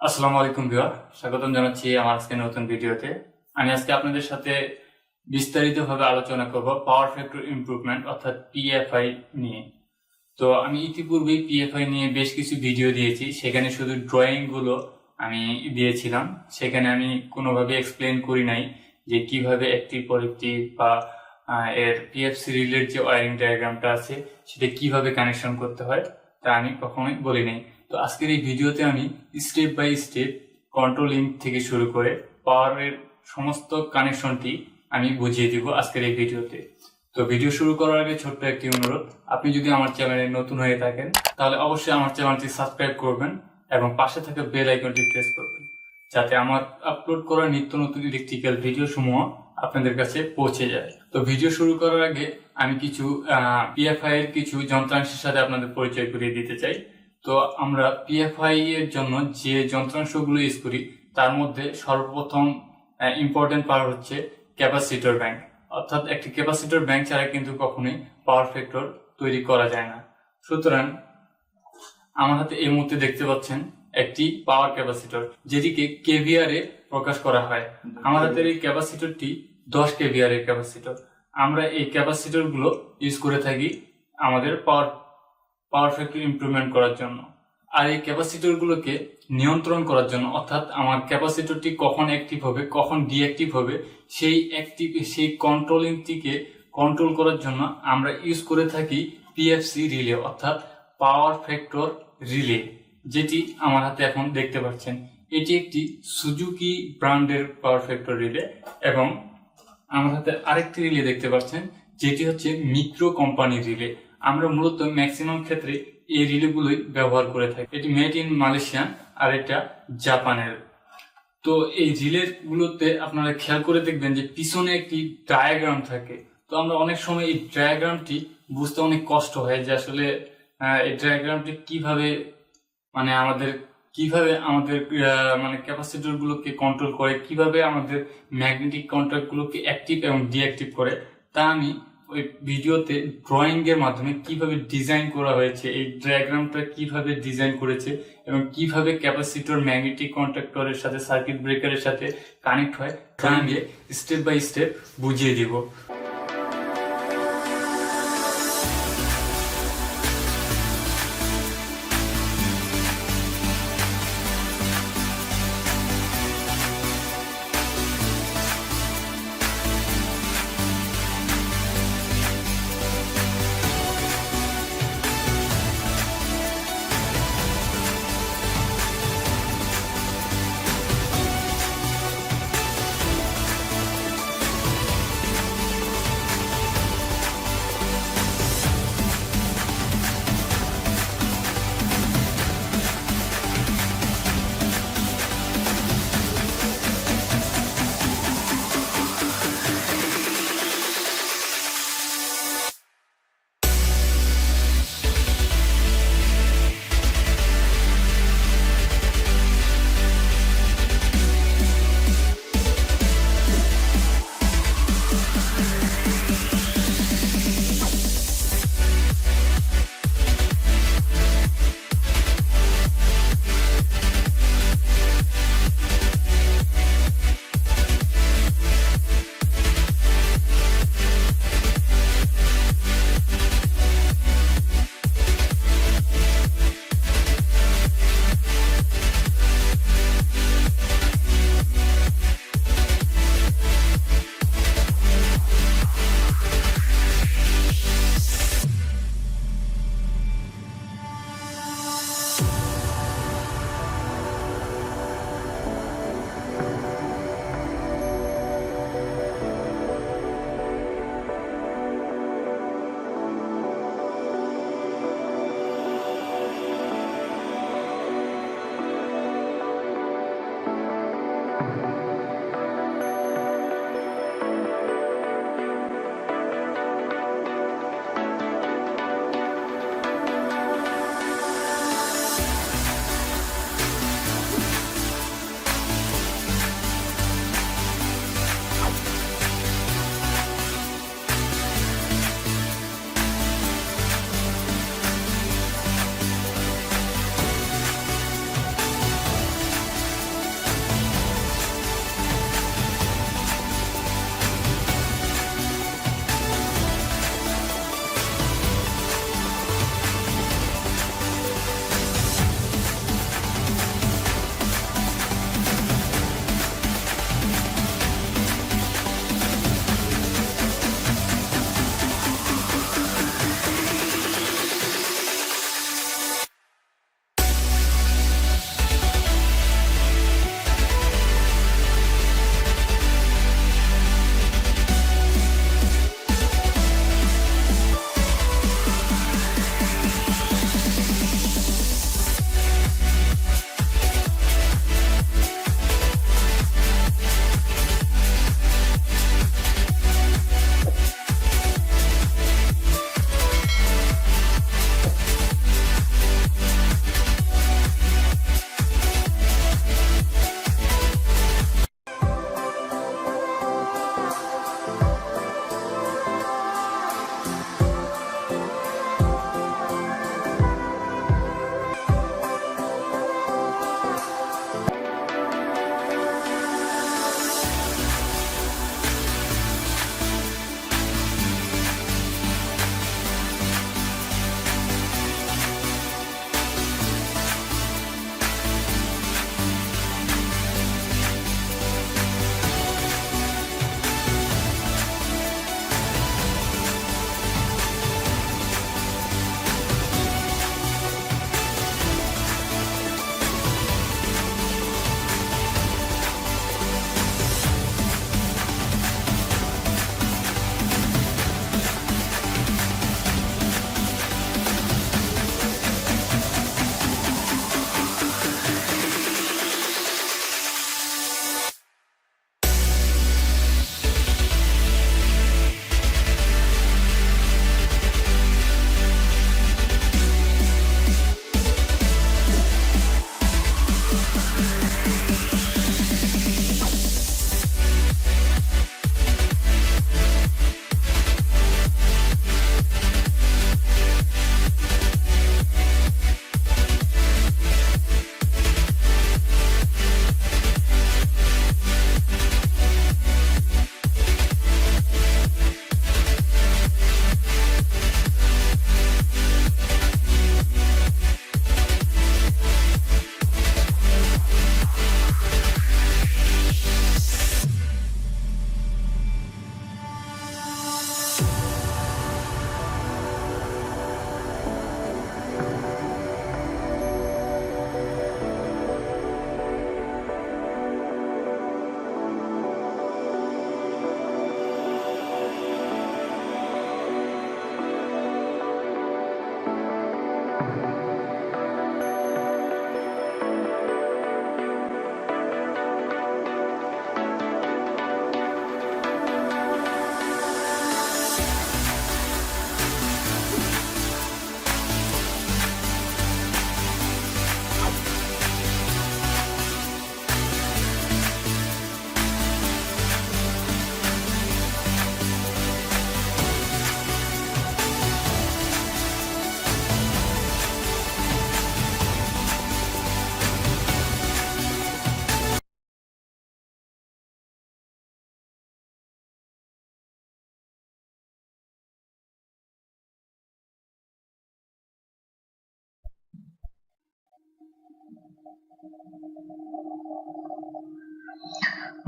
আসসালামু আলাইকুম ভিউয়ার, স্বাগতম জানাচ্ছি আমার আজকে নতুন ভিডিওতে। আমি আজকে আপনাদের সাথে বিস্তারিতভাবে আলোচনা করব পাওয়ার ফ্যাক্টর ইমপ্রুভমেন্ট, অর্থাৎ পিএফআই নিয়ে। তো আমি ইতিপূর্বেই পিএফআই নিয়ে বেশ কিছু ভিডিও দিয়েছি, সেখানে শুধু ড্রয়িংগুলো আমি দিয়েছিলাম। সেখানে আমি কোনোভাবে এক্সপ্লেন করি নাই যে কীভাবে একটি পর একটি বা এর পিএফসি রিলের যে ওয়ারিং ডায়াগ্রামটা আছে, সেটা কীভাবে কানেকশন করতে হয়, তা আমি কখনোই বলি নাই তো আজকের এই ভিডিওতে আমি স্টেপ বাই স্টেপ কন্ট্রোলিং থেকে শুরু করে পাওয়ারের সমস্ত কানেকশনটি আমি বুঝিয়ে দিব আজকের এই ভিডিওতে। তো ভিডিও শুরু করার আগে ছোট্ট একটি অনুরোধ, আপনি যদি আমার চ্যানেলে নতুন হয়ে থাকেন, তাহলে অবশ্যই আমার চ্যানেলটি সাবস্ক্রাইব করবেন এবং পাশে থাকা বেল আইকনটি প্রেস করবেন, যাতে আমার আপলোড করা নিত্য নতুন ইলেকট্রিক্যাল ভিডিও সমূহ আপনাদের কাছে পৌঁছে যায়। তো ভিডিও শুরু করার আগে আমি কিছু পিএফআই এর কিছু যন্ত্রাংশের সাথে আপনাদের পরিচয় করিয়ে দিতে চাই। তো আমরা পিএফআই এর জন্য যে যন্ত্রাংশগুলো ইউজ করি, তার মধ্যে সর্বপ্রথম ইম্পর্টেন্ট পাওয়ার হচ্ছে ক্যাপাসিটর ব্যাংক অর্থাৎ একটি ক্যাপাসিটর ব্যাংক ছাড়া কিন্তু কখনোই পাওয়ার ফ্যাক্টর তৈরি করা যায় না। সুতরাং আমার হাতে এই মুহূর্তে দেখতে পাচ্ছেন একটি পাওয়ার ক্যাপাসিটর যেটিকে কেভিআর এ প্রকাশ করা হয়। আমার হাতের এই ক্যাপাসিটরটি দশ কেভিআর এর ক্যাপাসিটর আমরা এই ক্যাপাসিটরগুলো ইউজ করে থাকি আমাদের পাওয়ার পাওয়ার ফ্যাক্টর ইমপ্রুভমেন্ট করার জন্য। আর এই ক্যাপাসিটরগুলোকে নিয়ন্ত্রণ করার জন্য, অর্থাৎ আমার ক্যাপাসিটরটি কখন অ্যাক্টিভ হবে, কখন ডিঅ্যাক্টিভ হবে, সেই অ্যাক্টিভ সেই কন্ট্রোলিংটিকে কন্ট্রোল করার জন্য আমরা ইউজ করে থাকি পিএফসি রিলে অর্থাৎ পাওয়ার ফ্যাক্টর রিলে যেটি আমার হাতে এখন দেখতে পাচ্ছেন। এটি একটি সুজুকি ব্র্যান্ডের পাওয়ার ফ্যাক্টর রিলে এবং আমার হাতে আরেকটি রিলে দেখতে পাচ্ছেন, যেটি হচ্ছে মিক্রো কোম্পানি রিলে আমরা মূলত ম্যাক্সিমাম ক্ষেত্রে এই রিলেগুলোই ব্যবহার করে থাকি। এটি মেড ইন মালয়েশিয়া আর এটা জাপানের তো এই রিলের গুলোতে আপনারা খেয়াল করে দেখবেন যে পিছনে একটি ডায়াগ্রাম থাকে। তো আমরা অনেক সময় এই ডায়াগ্রামটি বুঝতে অনেক কষ্ট হয় যে আসলে এই ডায়াগ্রামটি কীভাবে মানে আমাদের, কীভাবে আমাদের মানে ক্যাপাসিটর গুলোকে কন্ট্রোল করে, কীভাবে আমাদের ম্যাগনেটিক কন্ট্যাক্ট গুলোকে অ্যাক্টিভ এবং ডিঅ্যাক্টিভ করে, তা আমি ওই ভিডিওতে ড্রয়িং এর মাধ্যমে কীভাবে ডিজাইন করা হয়েছে, এই ডায়াগ্রামটা কীভাবে ডিজাইন করেছে এবং কীভাবে ক্যাপাসিটর ম্যাগনেটিক কন্ট্রাক্টরের সাথে সার্কিট ব্রেকারের সাথে কানেক্ট হয় তা আমি স্টেপ বাই স্টেপ বুঝিয়ে দিব।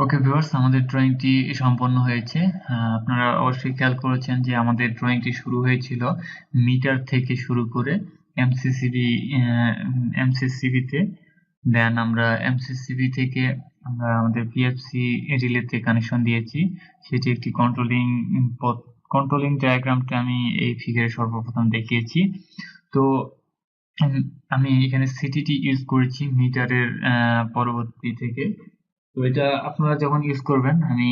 ওকে ভিউয়ার্স আমাদের ড্রয়িংটি সম্পন্ন হয়েছে। আপনারা অবশ্যই খেয়াল করেছেন যে আমাদের ড্রয়িংটি শুরু হয়েছিল মিটার থেকে শুরু করে এমসিসিবি এমসিসিবিতে দেন আমরা এমসিসিবি থেকে আমরা আমাদের পিএফসি রিলেতে কানেকশন দিয়েছি। সেটি একটি কন্ট্রোলিং পথ কন্ট্রোলিং ডায়াগ্রামটা আমি এই ফিগারে সর্বপ্রথম দেখিয়েছি। তো আমি এখানে সিটিটি ইউজ করেছি মিটারের পরবর্তী থেকে। তো এটা আপনারা যখন ইউজ করবেন, আমি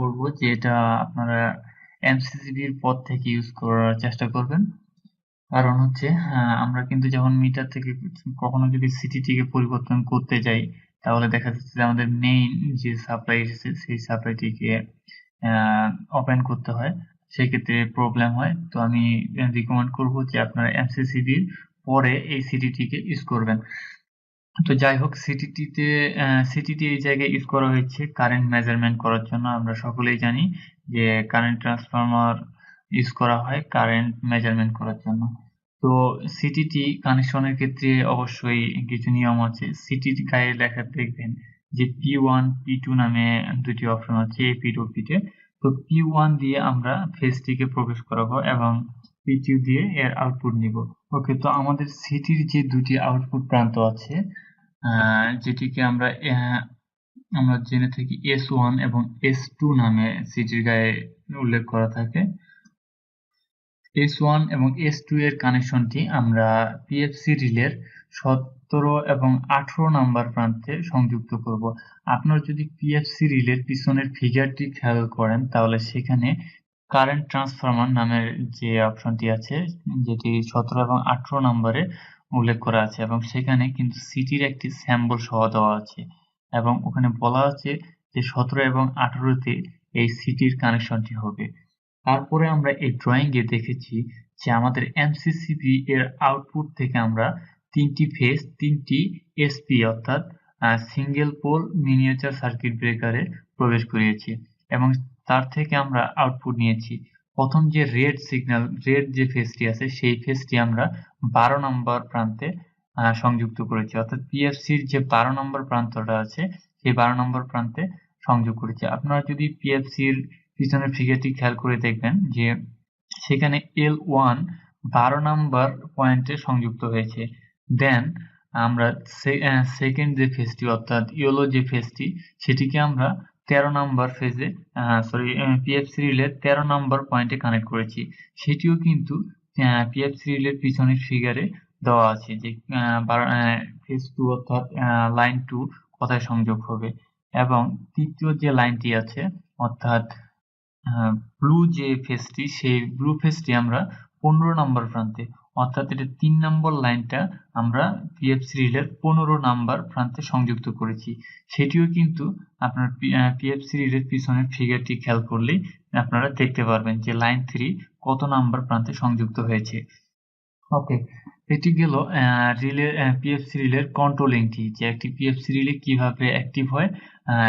বলব যে এটা আপনারা এমসিসিবির পদ থেকে ইউজ করার চেষ্টা করবেন। কারণ হচ্ছে আমরা কিন্তু যখন মিটার থেকে কখনো যদি সিটিটিকে পরিবর্তন করতে যাই, তাহলে দেখা যাচ্ছে যে আমাদের মেইন যে সাপ্লাই এসেছে, সেই সাপ্লাইটিকে ওপেন করতে হয়। সেক্ষেত্রে প্রবলেম হয়। তো আমি রিকমেন্ড করব যে আপনারা এমসিসিবির পরে এই সিটিটিকে ইউজ করবেন। তো যাই হোক সিটিটিতে সিটিটি এই জায়গায় ইউজ করা হয়েছে কারেন্ট মেজারমেন্ট করার জন্য। আমরা সকলেই জানি যে কারেন্ট ট্রান্সফরমার ইউজ করা হয় কারেন্ট মেজারমেন্ট করার জন্য। তো সিটিটি কানেকশনের ক্ষেত্রে অবশ্যই কিছু নিয়ম আছে। সিটির গায়ে লেখা দেখবেন যে পি ওয়ান পি টু নামে দুটি অপশন আছে এ পি টু পিতে তো পি ওয়ান দিয়ে আমরা ফেজটিকে প্রবেশ করাবো এবং পি টু দিয়ে এর আউটপুট নিব। ওকে তো আমাদের সিটির যে দুটি আউটপুট প্রান্ত আছে যেটিকে আমরা আমরা জেনে থাকি এস ওয়ান এবং এস টু নামে সিটির গায়ে উল্লেখ করা থাকে। এস ওয়ান এবং এস টু এর কানেকশনটি আমরা পিএফসি রিলের সতেরো এবং আঠেরো নাম্বার প্রান্তে সংযুক্ত করব। আপনারা যদি পিএফসি রিলের পিছনের ফিগারটি খেয়াল করেন, তাহলে সেখানে কারেন্ট ট্রান্সফরমার নামের যে অপশনটি আছে, যেটি সতেরো এবং আঠারো নম্বরে উল্লেখ করা আছে এবং সেখানে কিন্তু সিটির একটি স্যাম্বল সহ দেওয়া আছে এবং ওখানে বলা আছে যে সতেরো এবং আঠারোতে এই সিটির কানেকশনটি হবে। তারপরে আমরা এই ড্রয়িং এ দেখেছি যে আমাদের এমসিসিবি এর আউটপুট থেকে আমরা তিনটি ফেজ তিনটি এসপি অর্থাৎ সিঙ্গেল পোল মিনিয়েচার সার্কিট ব্রেকারে প্রবেশ করিয়েছি এবং তার থেকে আমরা আউটপুট নিয়েছি। প্রথম যে রেড সিগন্যাল রেড যে ফেজটি আছে, সেই ফেজটি আমরা বারো নম্বর প্রান্তে সংযুক্ত করেছি। অর্থাৎ পিএফসির যে বারো নম্বর প্রান্তটা আছে, সেই বারো নম্বর প্রান্তে সংযোগ করেছি। আপনারা যদি পিএফসির পিছনের ফিগারটি খেয়াল করে দেখবেন যে সেখানে এল ওয়ান বারো নম্বর পয়েন্টে সংযুক্ত হয়েছে। দেন আমরা সেকেন্ড যে ফেজটি অর্থাৎ ইয়েলো যে ফেজটি সেটিকে আমরা তেরো নাম্বার ফেজে সরি পিএফসি রিলের তেরো নাম্বার পয়েন্টে কানেক্ট করেছি। সেটিও কিন্তু পিএফসি রিলের পিছনের ফিগারে দেওয়া আছে যে ফেজ টু অর্থাৎ লাইন টু কোথায় সংযোগ হবে। এবং তৃতীয় যে লাইনটি আছে, অর্থাৎ ব্লু যে ফেজটি সেই ব্লু ফেজটি আমরা পনেরো নম্বর প্রান্তে অর্থাৎ এটা তিন নম্বর লাইনটা আমরা পিএফসি রিলের পনেরো নাম্বার প্রান্তে সংযুক্ত করেছি। সেটিও কিন্তু আপনার পিএফসি রিলের পিছনের ফিগারটি খেয়াল করলেই আপনারা দেখতে পারবেন যে লাইন থ্রি কত নাম্বার প্রান্তে সংযুক্ত হয়েছে। ওকে এটি গেল রিলে পিএফসি রিলের কন্ট্রোলিংটি যে একটি পিএফসি রিলে কীভাবে অ্যাক্টিভ হয়।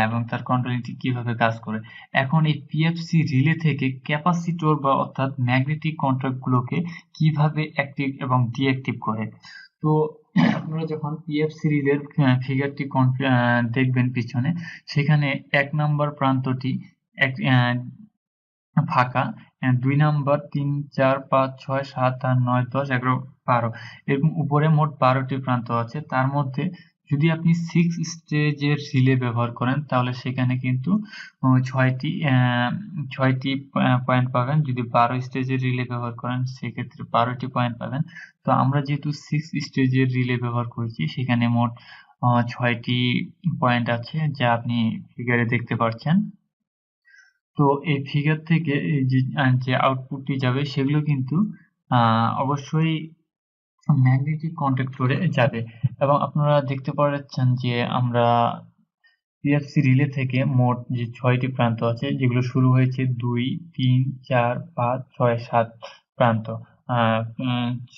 এবং তার কন্ট্রোলিংটি কীভাবে কাজ করে। এখন এই পিএফসি রিলে থেকে ক্যাপাসিটর বা অর্থাৎ ম্যাগনেটিক কন্ট্রাক্টগুলোকে কীভাবে অ্যাক্টিভ এবং ডিঅ্যাক্টিভ করে? তো আপনারা যখন পিএফসি রিলের ফিগারটি দেখবেন পিছনে, সেখানে এক নাম্বার প্রান্তটি এক ফাঁকা দুই নাম্বার তিন, চার, পাঁচ, ছয়, সাত, আট, নয়, দশ, এগারো, বারো এরকম উপরে মোট বারোটি প্রান্ত আছে। তার মধ্যে যদি আপনি সিক্স স্টেজের রিলে ব্যবহার করেন, তাহলে সেখানে কিন্তু ছয়টি ছয়টি পয়েন্ট পাবেন। যদি বারো স্টেজের রিলে ব্যবহার করেন, সেক্ষেত্রে বারোটি পয়েন্ট পাবেন। তো আমরা যেহেতু সিক্স স্টেজের রিলে ব্যবহার করেছি, সেখানে মোট ছয়টি পয়েন্ট আছে যা আপনি ফিগারে দেখতে পাচ্ছেন তো এই ফিগার থেকে যে আউটপুটটি যাবে, সেগুলো কিন্তু অবশ্যই ম্যাগনেটিক কন্ট্যাক্টরে যাবে। এবং আপনারা দেখতে পাচ্ছেন যে আমরা পিএফসি রিলে থেকে মোট যে ছয়টি প্রান্ত আছে, যেগুলো শুরু হয়েছে দুই, তিন, চার, পাঁচ, ছয়, সাত প্রান্ত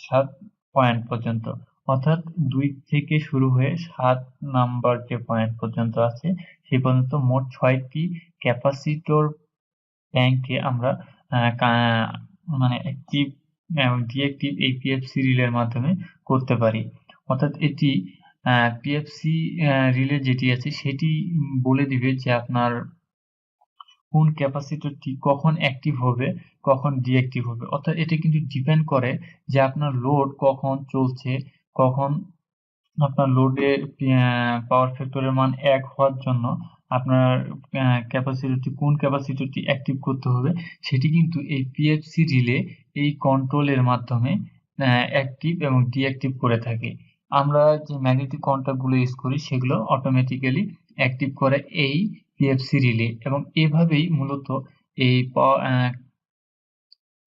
সাত পয়েন্ট পর্যন্ত। অর্থাৎ দুই থেকে শুরু হয়ে সাত নাম্বার যে পয়েন্ট পর্যন্ত আছে, সেই পর্যন্ত মোট ছয়টি ক্যাপাসিটর ব্যাংকে আমরা মানে অ্যাক্টিভ এবং ডিঅ্যাক্টিভ এই পিএফসি রিলের মাধ্যমে করতে পারি। অর্থাৎ এটি পিএফসি রিলে যেটি আছে, সেটি বলে দিবে যে আপনার কোন ক্যাপাসিটরটি কখন অ্যাক্টিভ হবে, কখন ডিঅ্যাক্টিভ হবে। অর্থাৎ এটা কিন্তু ডিপেন্ড করে যে আপনার লোড কখন চলছে, কখন আপনার লোডে পাওয়ার ফ্যাক্টরের মান এক হওয়ার জন্য আপনার ক্যাপাসিটরটি কোন ক্যাপাসিটরটি অ্যাক্টিভ করতে হবে, সেটি কিন্তু এই পিএফসি রিলে এই কন্ট্রোলের মাধ্যমে অ্যাক্টিভ এবং ডিঅ্যাক্টিভ করে থাকে। আমরা যে ম্যাগনেটিক কন্ট্যাক্টগুলো ইউজ করি, সেগুলো অটোমেটিক্যালি অ্যাক্টিভ করে এই পিএফসি রিলে এবং এভাবেই মূলত এই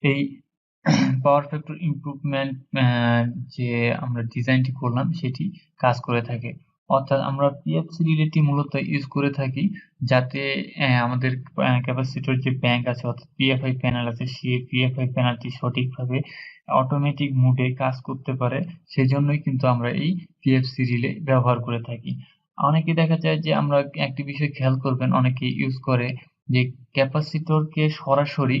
এই পাওয়ার ফ্যাক্টর ইমপ্রুভমেন্ট যে আমরা ডিজাইনটি করলাম, সেটি কাজ করে থাকে। অর্থাৎ আমরা পিএফসি রিলেটি মূলত ইউজ করে থাকি যাতে আমাদের ক্যাপাসিটর যে ব্যাংক আছে, অর্থাৎ পিএফআই প্যানেল আছে সেই পিএফআই প্যানেলটি সঠিকভাবে অটোমেটিক মুডে কাজ করতে পারে। সেজন্যই কিন্তু আমরা এই পিএফসি রিলে ব্যবহার করে থাকি। অনেকে দেখা যায় যে আমরা একটি বিষয় খেয়াল করবেন, অনেকে ইউজ করে যে ক্যাপাসিটরকে সরাসরি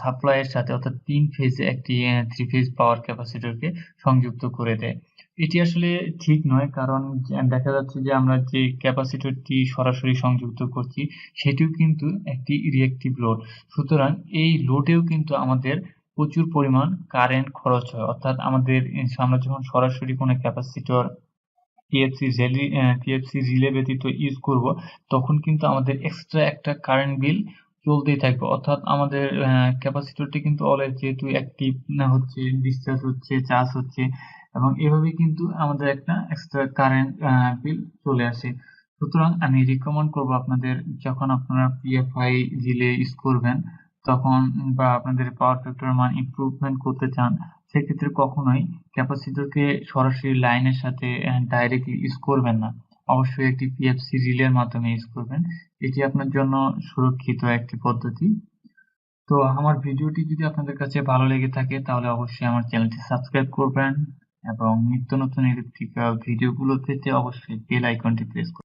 সাপ্লাইয়ের সাথে অর্থাৎ তিন ফেজে একটি থ্রি ফেজ পাওয়ার ক্যাপাসিটরকে সংযুক্ত করে দেয়। এটি আসলে ঠিক নয়, কারণ দেখা যাচ্ছে যে আমরা যে ক্যাপাসিটরটি সরাসরি সংযুক্ত করছি, সেটিও কিন্তু একটি রিয়েক্টিভ লোড সুতরাং এই লোডেও কিন্তু আমাদের প্রচুর পরিমাণ কারেন্ট খরচ হয়। অর্থাৎ আমাদের আমরা যখন সরাসরি কোনো capacitor PFC relay PFC relay ব্যতীত ইউজ করব, তখন কিন্তু আমাদের এক্সট্রা একটা কারেন্ট বিল চলতেই থাকবে। অর্থাৎ আমাদের ক্যাপাসিটরটি কিন্তু অলওয়েজ যেহেতু অ্যাক্টিভ হচ্ছে ডিসচার্জ হচ্ছে চার্জ হচ্ছে এবং এভাবে কিন্তু আমাদের একটা এক্সট্রা কারেন্ট বিল চলে আসে। সুতরাং আমি রিকমেন্ড করব আপনাদের, যখন আপনারা পিএফআই রিলে ইউজ করবেন, তখন বা আপনাদের পাওয়ার ফ্যাক্টর মান ইমপ্রুভমেন্ট করতে চান, সেক্ষেত্রে কখনোই ক্যাপাসিটরকে সরাসরি লাইনের সাথে ডাইরেক্টলি ইউজ করবেন না। অবশ্যই একটি পিএফসি রিলের মাধ্যমে ইউজ করবেন। এটি আপনার জন্য সুরক্ষিত একটি পদ্ধতি। তো আমার ভিডিওটি যদি আপনাদের কাছে ভালো লেগে থাকে, তাহলে অবশ্যই আমার চ্যানেলটি সাবস্ক্রাইব করবেন। এবং নিত্য নতুন ইলেকট্রিক্যাল ভিডিওগুলো পেতে অবশ্যই বেল আইকনটি প্রেস করবেন